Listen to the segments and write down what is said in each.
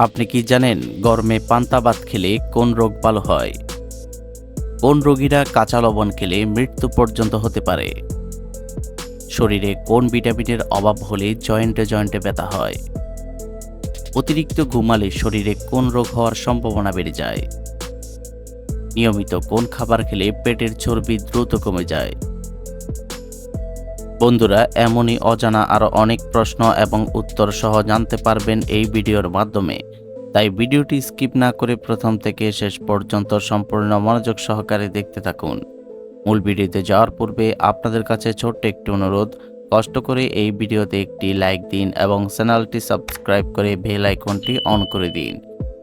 আপনি কি জানেন গরমে পান্তা ভাত খেলে কোন রোগ ভালো হয়? কোন রোগীরা কাঁচা লবণ খেলে মৃত্যু পর্যন্ত হতে পারে? শরীরে কোন ভিটামিনের অভাব হলে জয়েন্টে জয়েন্টে ব্যথা হয়? অতিরিক্ত ঘুমালে শরীরে কোন রোগ হওয়ার সম্ভাবনা বেড়ে যায়? নিয়মিত কোন খাবার খেলে পেটের চর্বি দ্রুত কমে যায়? বন্ধুরা, এমনই অজানা আরও অনেক প্রশ্ন এবং উত্তর সহ জানতে পারবেন এই ভিডিওর মাধ্যমে। তাই ভিডিওটি স্কিপ না করে প্রথম থেকে শেষ পর্যন্ত সম্পূর্ণ মনোযোগ সহকারে দেখতে থাকুন। মূল ভিডিওতে যাওয়ার পূর্বে আপনাদের কাছে ছোট্ট একটি অনুরোধ, কষ্ট করে এই ভিডিওতে একটি লাইক দিন এবং চ্যানেলটি সাবস্ক্রাইব করে বেল আইকনটি অন করে দিন।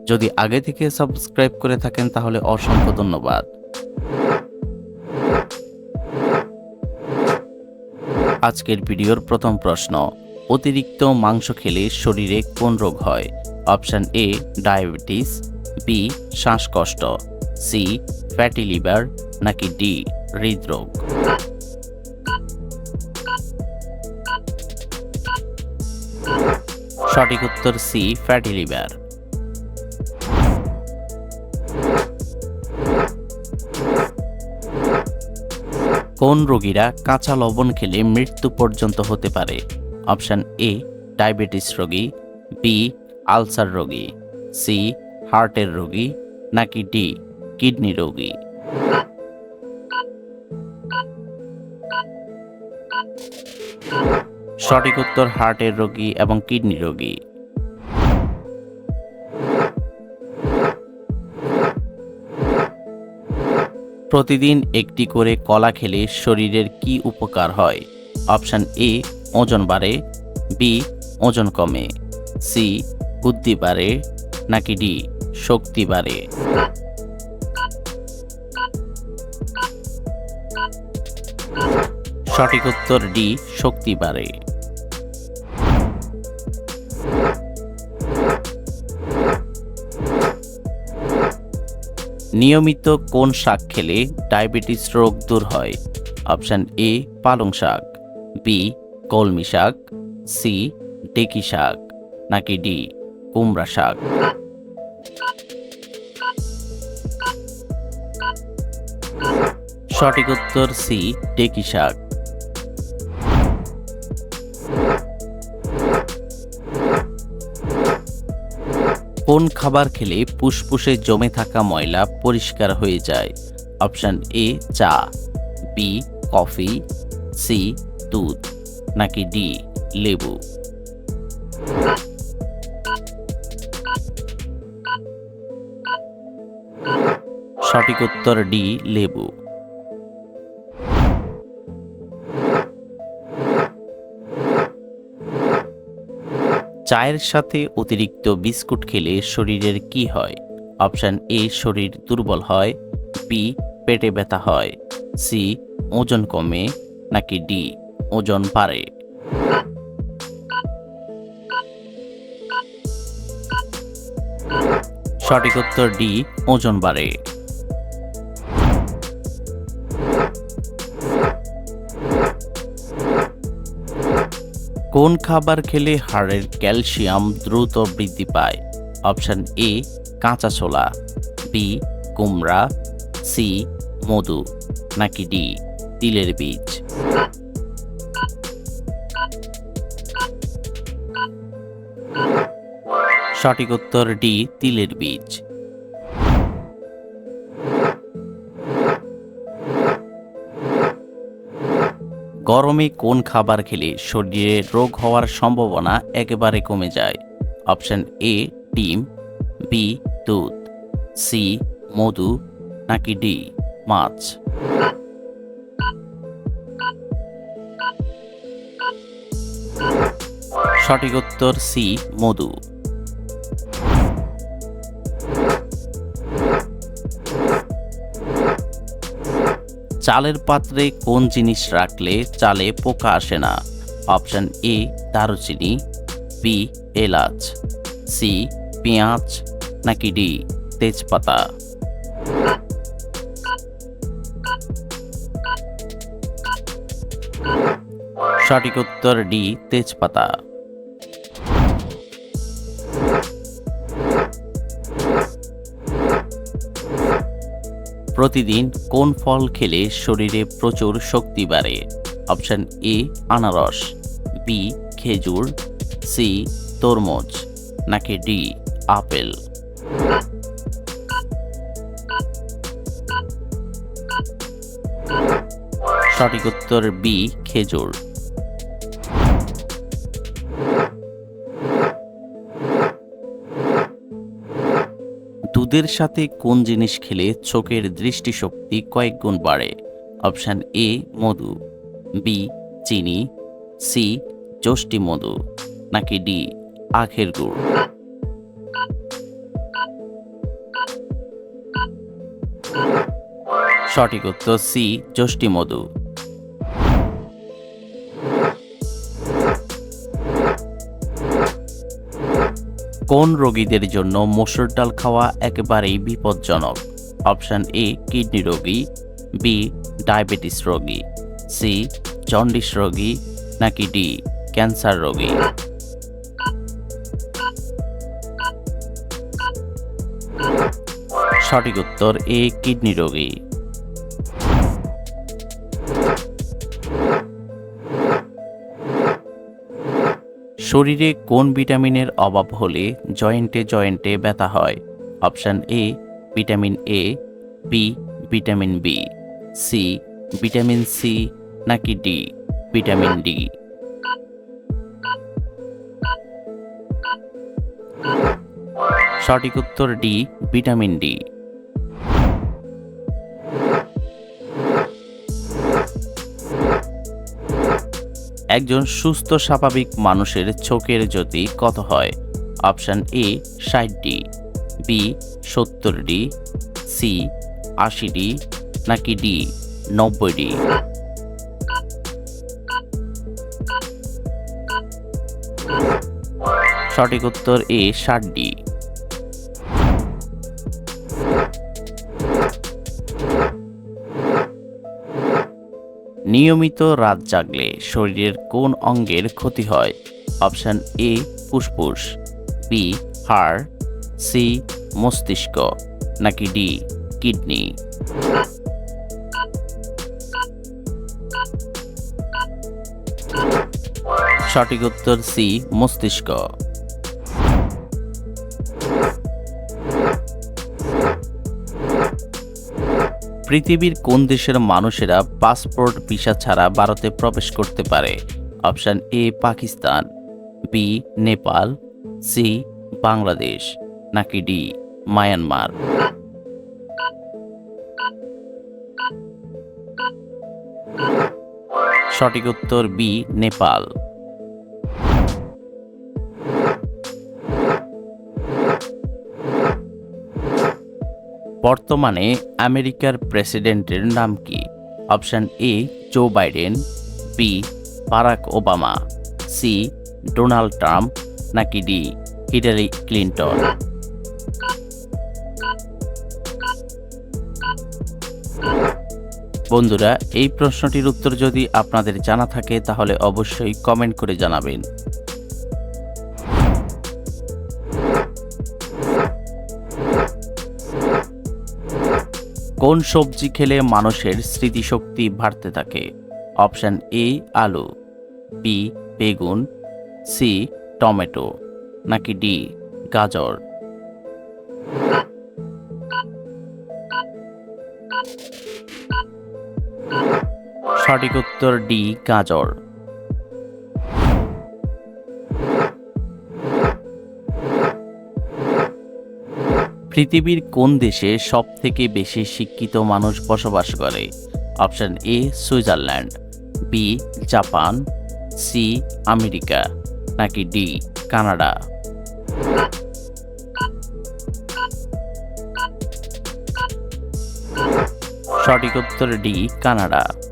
যদি আগে থেকে সাবস্ক্রাইব করে থাকেন তাহলে অসংখ্য ধন্যবাদ। আজকের ভিডিওর প্রথম প্রশ্ন, অতিরিক্ত মাংস খেলে শরীরে কোন রোগ হয়? অপশান এ, ডায়াবেটিস, বি, শ্বাসকষ্ট, সি, ফ্যাটি লিভার, নাকি ডি, হৃদরোগ। সঠিক উত্তর সি, ফ্যাটি লিভার। কোন রোগীরা কাঁচা লবণ খেলে মৃত্যু পর্যন্ত হতে পারে? অপশান এ, ডায়াবেটিস রোগী, বি আলসার রোগী, সি, হার্টের রোগী, নাকি ডি, কিডনি রোগী? সঠিক উত্তর হার্টের রোগী এবং কিডনি রোগী। প্রতিদিন একটি করে কলা খেলে শরীরের কি উপকার হয়? অপশান এ, ওজন বাড়ে, বি, ওজন কমে, সি বুদ্ধি বাড়ে নাকি ডি, শক্তি বাড়ে? সঠিক উত্তর ডি, শক্তি বাড়ে। নিয়মিত কোন শাক খেলে ডায়াবেটিস রোগ দূর হয়? অপশান এ, পালং শাক, বি, কলমি শাক, সি, ডেকি শাক, নাকি ডি কুমড়া শাক। সঠিক উত্তর সি ডেকি শাক। কোন খাবার খেলে ফুসফুসে জমে থাকা ময়লা পরিষ্কার হয়ে যায়? অপশান এ, চা। B, coffee. সি, দুধ। নাকি ডি, লেবু। সঠিক উত্তর ডি, লেবু। চায়ের সাথে অতিরিক্ত বিস্কুট খেলে শরীরের কি হয়? অপশান এ, শরীর দুর্বল হয়। বি, পেটে ব্যথা হয়। সি, ওজন কমে। নাকি ডি, ওজন বাড়ে। সঠিক উত্তর ডি, ওজন বাড়ে। কোন খাবার খেলে হাড়ের ক্যালসিয়াম দ্রুত বৃদ্ধি পায়? অপশান এ কাঁচা ছোলা। বি কুমড়া। সি মধু। নাকি ডি তিলের বীজ? সঠিক উত্তর ডি তিলের বীজ। গরমে কোন খাবার খেলে শরীরে রোগ হওয়ার সম্ভাবনা একেবারে কমে যায়? অপশন এ, ডিম, বি, দুধ, সি, মধু, নাকি ডি, মাছ? সঠিক উত্তর সি, মধু। চালের পাত্রে কোন জিনিস রাখলে চালে পোকা আসে না? অপশন এ, দারুচিনি, বি, এলাচ, সি, পেঁয়াজ, নাকি ডি, তেজপাতা? সঠিক উত্তর ডি, তেজপাতা। প্রতিদিন কোন ফল খেলে শরীরে প্রচুর শক্তি বাড়ে? অপশান এ, আনারস, বি, খেজুর, সি, তরমুজ, নাকি ডি, আপেল? সঠিক উত্তর বি, খেজুর। দুধের সাথে কোন জিনিস খেলে চোখের দৃষ্টিশক্তি কয়েক গুণ বাড়ে? অপশান এ, মধু। বি, চিনি। সি যষ্টি মধু। নাকি ডি, আখের গুড়। সঠিক উত্তর সি যষ্টি মধু। কোন রোগীদের জন্য মসুর ডাল খাওয়া একেবারেই বিপজ্জনক। অপশান এ, কিডনি রোগী, বি, ডায়াবেটিস রোগী, সি, জন্ডিস রোগী, নাকি ডি, ক্যান্সার রোগী। সঠিক উত্তর, এ, কিডনি রোগী। শরীরে কোন ভিটামিনের অভাব হলে জয়েন্টে জয়েন্টে ব্যথা হয়? Option A, vitamin A B vitamin B C vitamin C নাকি ডি ভিটামিন ডি সঠিক উত্তর ডি ভিটামিন ডি একজন সুস্থ, স্বাভাবিক মানুষের চোখের জ্যোতি কত হয়? অপশান এ ষাট ডি বি সত্তর ডি সি আশি ডি নাকি ডি নব্বই ডি সঠিক উত্তর এ ষাট ডি নিয়মিত রাত জাগলে শরীরের কোন অঙ্গের ক্ষতি হয়? অপশান এ, ফুসফুস, বি, হাড়, সি, মস্তিষ্ক, নাকি ডি, কিডনি? সঠিক উত্তর সি, মস্তিষ্ক। পৃথিবীর কোন দেশের মানুষেরা পাসপোর্ট, ভিসা ছাড়া ভারতে প্রবেশ করতে পারে? Option A, Pakistan, B, Nepal, C, Bangladesh, নাকি ডি, মায়ানমার? সঠিক উত্তর বি, নেপাল। বর্তমানে আমেরিকার প্রেসিডেন্টের নাম কি? Option A, Joe Biden, B, Barack Obama, C, Donald Trump, নাকি ডি, হিলারি ক্লিন্টন? বন্ধুরা, এই প্রশ্নটির উত্তর যদি আপনাদের জানা থাকে, তাহলে অবশ্যই কমেন্ট করে জানাবেন। কোন সবজি খেলে মানুষের স্মৃতিশক্তি বাড়তে থাকে? অপশান এ, আলু, বি, বেগুন, সি, টমেটো, নাকি ডি, গাজর? সঠিক উত্তর ডি, গাজর। পৃথিবীর কোন দেশে সব থেকে বেশি শিক্ষিত মানুষ বসবাস করে? Option A, Switzerland, B, Japan, C, America, নাকি ডি, কানাডা? সঠিক উত্তর ডি, কানাডা।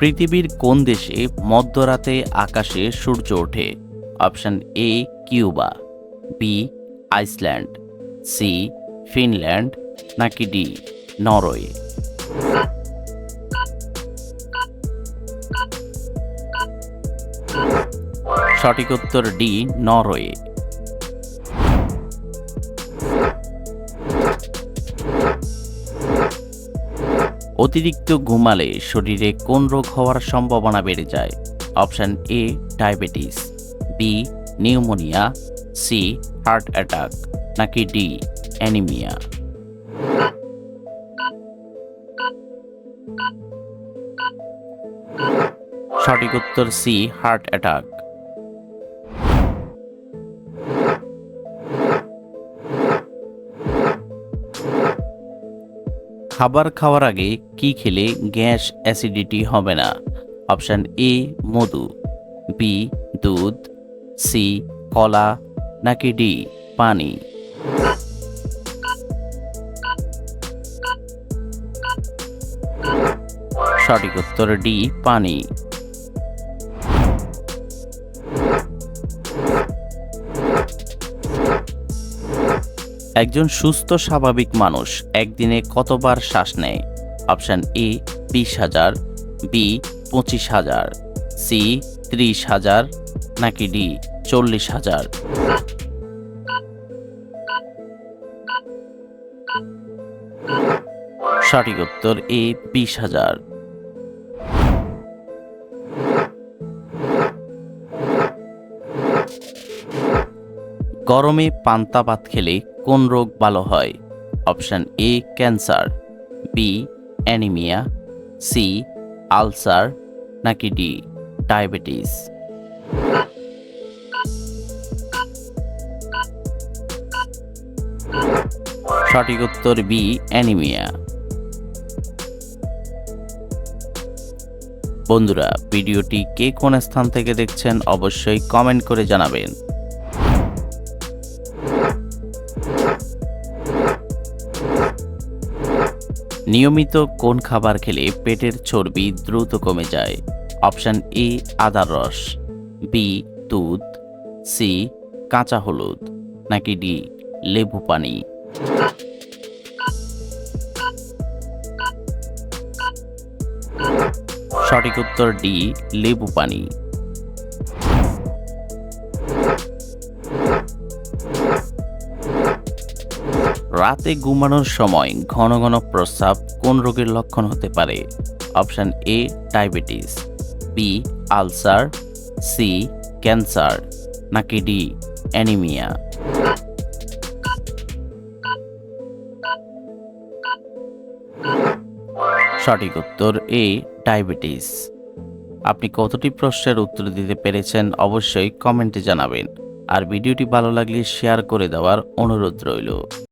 পৃথিবীর কোন দেশে মধ্যরাতে আকাশে সূর্য ওঠে? Option A, Cuba, B, Iceland, C, Finland, নাকি ডি, নরওয়ে। সঠিক উত্তর ডি, নরওয়ে। অতিরিক্ত ঘুমালে শরীরে কোন রোগ হওয়ার সম্ভাবনা বেড়ে যায়? Option A diabetes B pneumonia C heart attack, নাকি ডি অ্যানিমিয়া? সঠিক উত্তর সি হার্ট অ্যাটাক। খাবার খাওয়ার আগে কি খেলে গ্যাস অ্যাসিডিটি হবে না? অপশান এ, মধু। বি, দুধ। সি, কলা। নাকি ডি, পানি। সঠিক উত্তর ডি, পানি। একজন সুস্থ, স্বাভাবিক মানুষ একদিনে কতবার শ্বাস নেয়? অপশন এ, বিশ হাজার, বি, পঁচিশ হাজার, সি, ত্রিশ হাজার, নাকি ডি, চল্লিশ হাজার? সঠিক উত্তর এ, বিশ হাজার। গরমে পান্তা ভাত খেলে কোন রোগ ভালো হয়? Option A, cancer, B, anaemia, C, ulcer, নাকি ডি, ডায়াবেটিস। সঠিক উত্তর বি, অ্যানিমিয়া। বন্ধুরা, ভিডিওটি কে কোন স্থান থেকে দেখছেন অবশ্যই কমেন্ট করে জানাবেন। নিয়মিত কোন খাবার খেলে পেটের চর্বি দ্রুত কমে যায়? অপশান এ আদার রস, বি, দুধ, সি, কাঁচা হলুদ, নাকি ডি, লেবু পানি। সঠিক উত্তর ডি, লেবু পানি। রাতে ঘুমানোর সময় ঘন ঘন প্রস্রাব কোন রোগের লক্ষণ হতে পারে? Option A diabetes B ulcer C cancer, নাকি ডি অ্যানিমিয়া? সঠিক উত্তর এ ডায়াবেটিস। আপনি কতটি প্রশ্নের উত্তর দিতে পেরেছেন অবশ্যই কমেন্টে জানাবেন। আর ভিডিওটি ভালো লাগলে শেয়ার করে দেওয়ার অনুরোধ রইল।